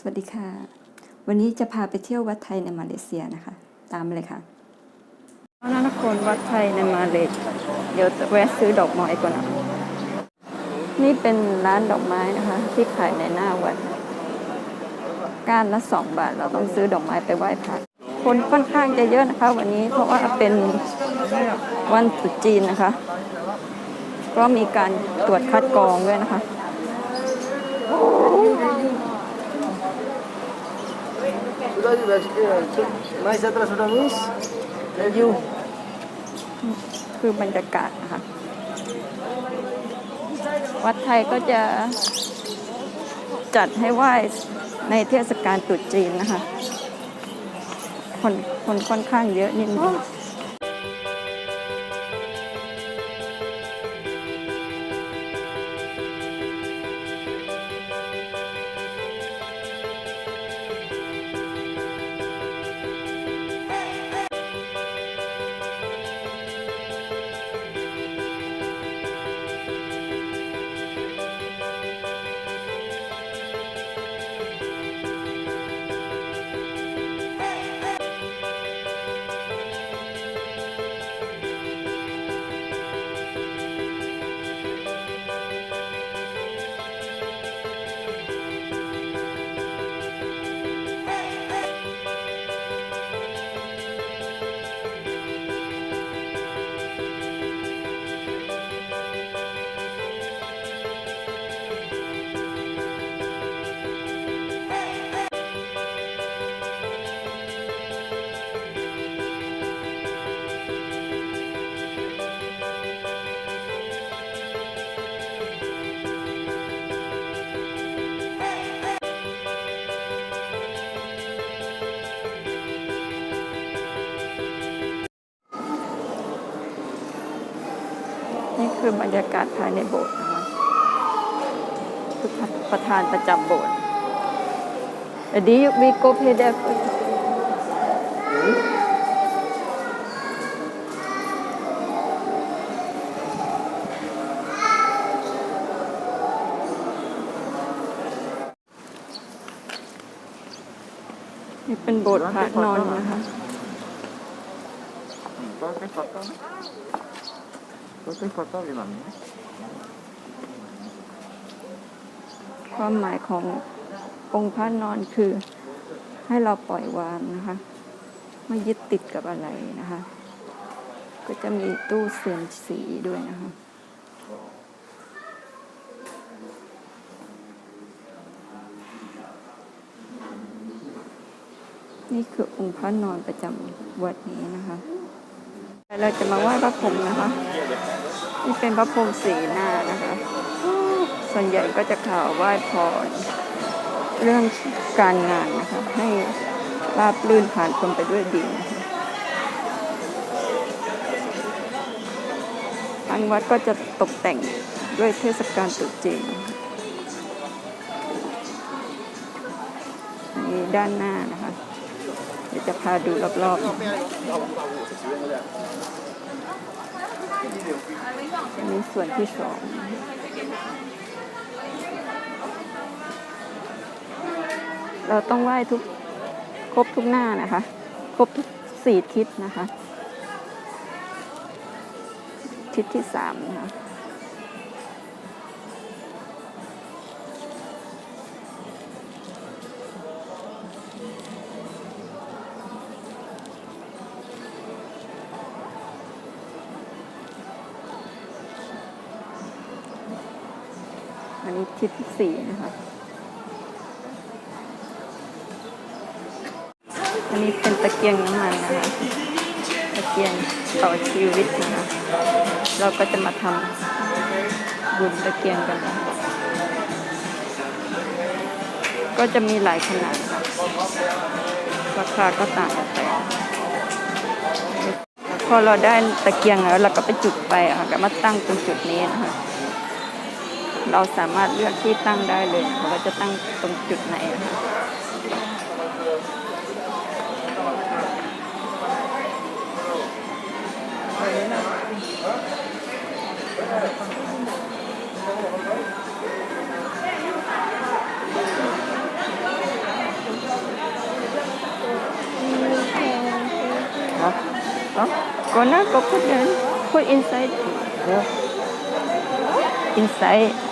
สวัสดีค่ะ วันนี้จะพาไปเที่ยววัดไทยในมาเลเซียนะคะ ตามเลยค่ะนันคนวัดไทยในมาเลเซียเดี๋ยวจะแวะซื้อดอกไม้ก่อนนะนี่เป็นร้านดอกไม้นะคะ ที่ขายในหน้าวัด ก้านละสองบาท เราต้องซื้อดอกไม้ไปไหว้พระคนค่อนข้างจะเยอะนะคะ วันนี้เพราะว่าเป็นวันตรุษจีนนะคะ ก็มีการตรวจคัดกรองด้วยนะคะ Sudah juga eh, mais atrás sudah miss. You. คือบรรยากาศนะคะวัดไทยก็จะจัดให้ไหว้ในเทศกาลตรุษจีนนะคะ คนคนค่อนข้างเยอะนิดนึง คือบรรยากาศภายในโบสถ์นะคะคือประธานประจำโบสถ์เดี๋ยวนี้วีโกเพเดฟนี่เป็นโบสถ์พระนอนนะคะ Qualquer foto. Qualquer foto gimana? ความหมายขององค์พระนอนคือให้เราปล่อยวางนะคะ ไม่ยึดติดกับอะไรนะคะ ก็จะมีตู้เสียมสีด้วยนะคะนี่คือองค์พระนอนประจำวัดนี้นะคะ เราจะมาไหว้พระพรหมนะคะนี่เป็นพระพรหมสีหน้านะคะ ส่วนใหญ่ก็จะข่าวไหว้พรเรื่องการงานนะคะ ให้ราบลื่นผ่านพ้นไปด้วยดีนะคะทางวัดก็จะตกแต่งด้วยเทศกาลตรุษจีนนี่ด้านหน้านะคะ เดี๋ยวจะพาดูรอบๆอันนี้ส่วนที่สองเราต้องไหว้ทุกครบทุกหน้านะคะ ครบทุกสี่ทิศนะคะ ทิศที่สามนะคะ อันนี้ทิศที่สี่นะคะอันนี้เป็นตะเกียงน้ำมันนะคะตะเกียงต่อชีวิตนะคะเราก็จะมาทำบุญตะเกียงกันนะก็จะมีหลายขนาดค่ะราคาก็ต่างกันไปพอเราได้ตะเกียงแล้วเราก็ไปจุดไฟอะค่ะก็มาตั้งตรงจุดนี้นะคะ เราสามารถเลือกที่ตั้งได้เลยว่าจะตั้งตรงจุดไหนนะคะอ๋อน่าก็พู put in put inside yeah. inside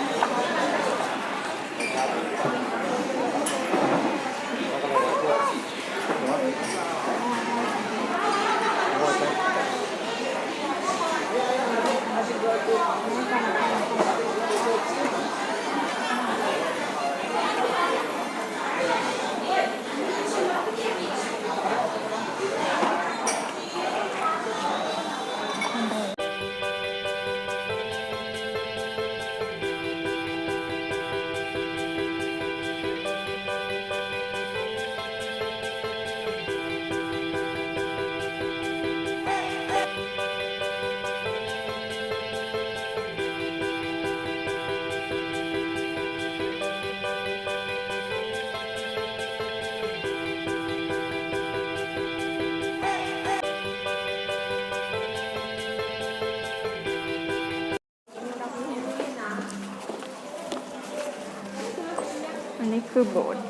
คือโบสถ์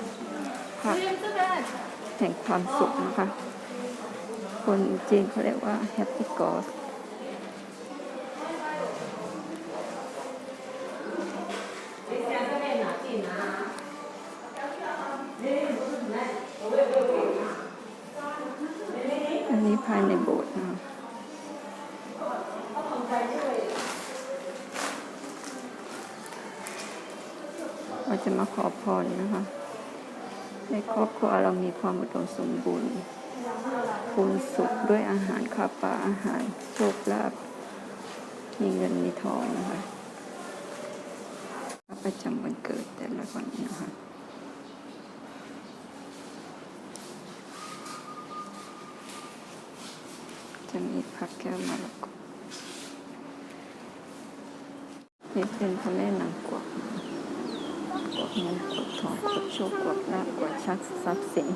พระแห่งความสุขนะคะ คนจีนเขาเรียกว่า Happy God อันนี้ภายในโบสถ์นะ เราจะมาขอพรนะคะในครอบครัวเรามีความอุดมสมบูรณ์คูณสุขด้วยอาหารข้าวปลาอาหารโชคลาภมีเงินมีทองนะคะพระประจำวันเกิดแต่ละวันนะคะจะมีพระแก้วมรกตนี่เป็นพระแม่นางกวัก วักเงินกวักทองกวักโชคกวักลาภกวักชักทรัพย์สิน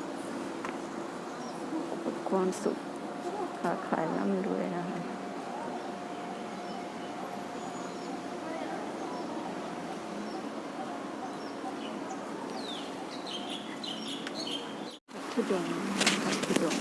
กวักความสุขค้าขายร่ำรวยนะคะพระธุดงค์พระธุดง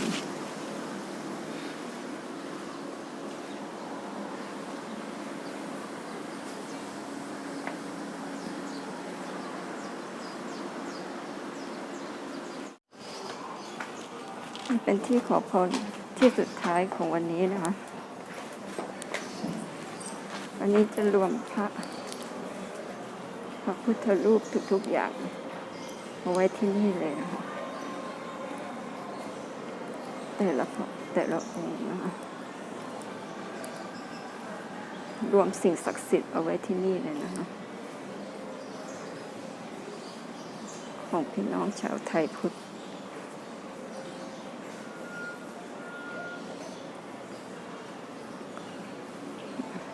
เป็นที่ขอพรที่สุดท้ายของวันนี้นะคะ วันนี้จะรวมพระพระพุทธรูปทุกๆอย่างมาไว้ที่นี่เลยนะคะ แต่ละพระแต่ละองค์นะคะรวมสิ่งศักดิ์สิทธิ์เอาไว้ที่นี่เลยนะคะ ของพี่น้องชาวไทยพุทธ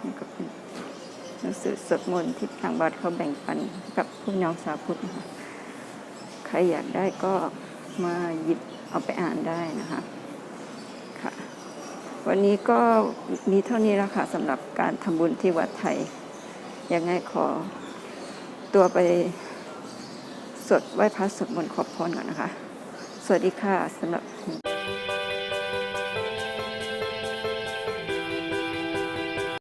นี่ก็เป็นห นังสือสวดมนต์ที่ทางวัดเขาแบ่งปันกับผู้น้องสาวพุทธนะคะใครอยากได้ก็มาหยิบเอาไปอ่านได้นะคะค่ะ วันนี้ก็มีเท่านี้แล้วค่ะสำหรับการทำบุญที่วัดไทย ยังไงขอตัวไปสวดไหว้พระสวดมนต์ขอพรก่อนนะคะ สวัสดีค่ะสำหรับ